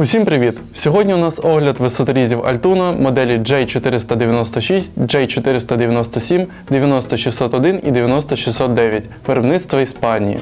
Усім привіт! Сьогодні у нас огляд висоторізів Altuna моделі J496, J497, 90601 і 90609 виробництва Іспанії.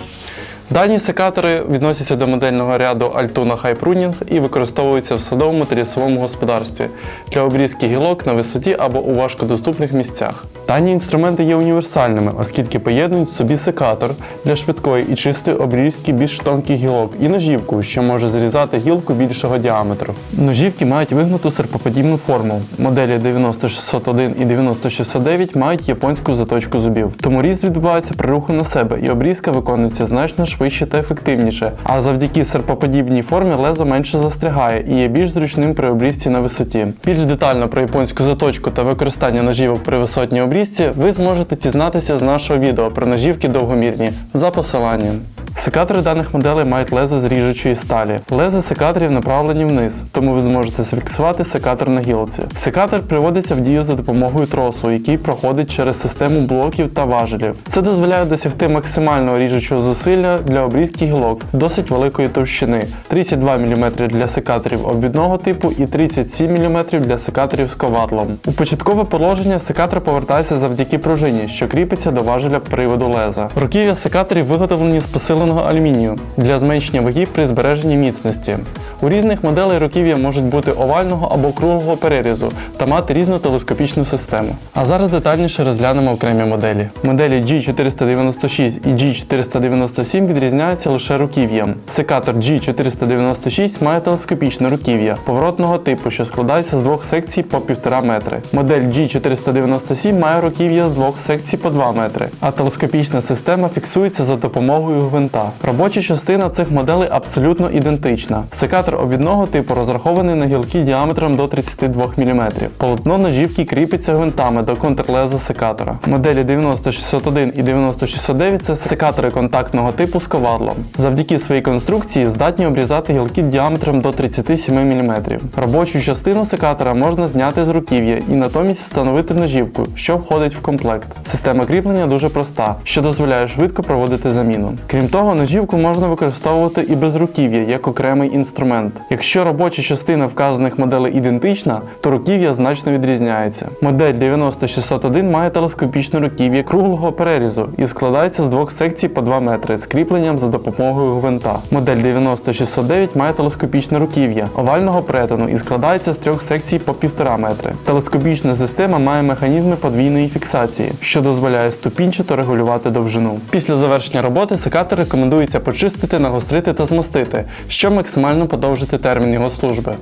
Дані секатори відносяться до модельного ряду Altuna High Pruning і використовуються в садовому та лісовому господарстві для обрізки гілок на висоті або у важкодоступних місцях. Дані інструменти є універсальними, оскільки поєднують в собі секатор для швидкої і чистої обрізки більш тонких гілок і ножівку, що може зрізати гілку більшого діаметру. Ножівки мають вигнуту серпоподібну форму. Моделі 90601 і 90609 мають японську заточку зубів, тому різ відбувається при руху на себе, і обрізка виконується значно швидше та ефективніше. А завдяки серпоподібній формі лезо менше застрягає і є більш зручним при обрізці на висоті. Більш детально про японську заточку та використання ножівок при висотній обрізці ви зможете дізнатися з нашого відео про ножівки довгомірні за посиланням. Секатори даних моделей мають леза з ріжучої сталі. Лези секаторів направлені вниз, тому ви зможете зафіксувати секатор на гілці. Секатор приводиться в дію за допомогою тросу, який проходить через систему блоків та важелів. Це дозволяє досягти максимального ріжучого зусилля для обрізки гілок досить великої товщини 32 мм для секаторів обвідного типу і 37 мм для секаторів з ковадлом. У початкове положення секатор повертається завдяки пружині, що кріпиться до важеля приводу леза. Руків'я секаторів виготовлені з посиленого алюмінію для зменшення вагів при збереженні міцності. У різних моделей руків'я можуть бути овального або круглого перерізу та мати різну телескопічну систему. А зараз детальніше розглянемо окремі моделі. Моделі G496 і G497 відрізняються лише руків'ям. Секатор G496 має телескопічне руків'я поворотного типу, що складається з двох секцій по 1,5 метри. Модель G497 має руків'я з двох секцій по 2 метри, а телескопічна система фіксується за допомогою гвинта. Робоча частина цих моделей абсолютно ідентична. Секатор обвідного типу розрахований на гілки діаметром до 32 мм. Полотно ножівки кріпиться гвинтами до контрлеза секатора. Моделі 90601 і 90609 це секатори контактного типу з ковадлом. Завдяки своїй конструкції здатні обрізати гілки діаметром до 37 мм. Робочу частину секатора можна зняти з руків'я і натомість встановити ножівку, що входить в комплект. Система кріплення дуже проста, що дозволяє швидко проводити заміну. Крім того, ножівку можна використовувати і без руків'я як окремий інструмент. Якщо робоча частина вказаних моделей ідентична, то руків'я значно відрізняється. Модель 90601 має телескопічне руків'я круглого перерізу і складається з двох секцій по 2 метри з кріпленням за допомогою гвинта. Модель 90609 має телескопічне руків'я овального перетину і складається з трьох секцій по 1,5 метри. Телескопічна система має механізми подвійної фіксації, що дозволяє ступінчато регулювати довжину. Після завершення роботи секатор рекомендується почистити, нагострити та змастити, щоб максимально подовжити термін його служби.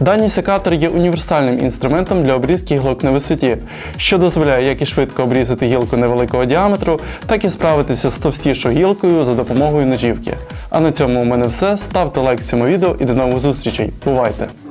Дані секатор є універсальним інструментом для обрізки гілок на висоті, що дозволяє як і швидко обрізати гілку невеликого діаметру, так і справитися з товстішою гілкою за допомогою ножівки. А на цьому у мене все. Ставте лайк цьому відео і до нових зустрічей. Бувайте!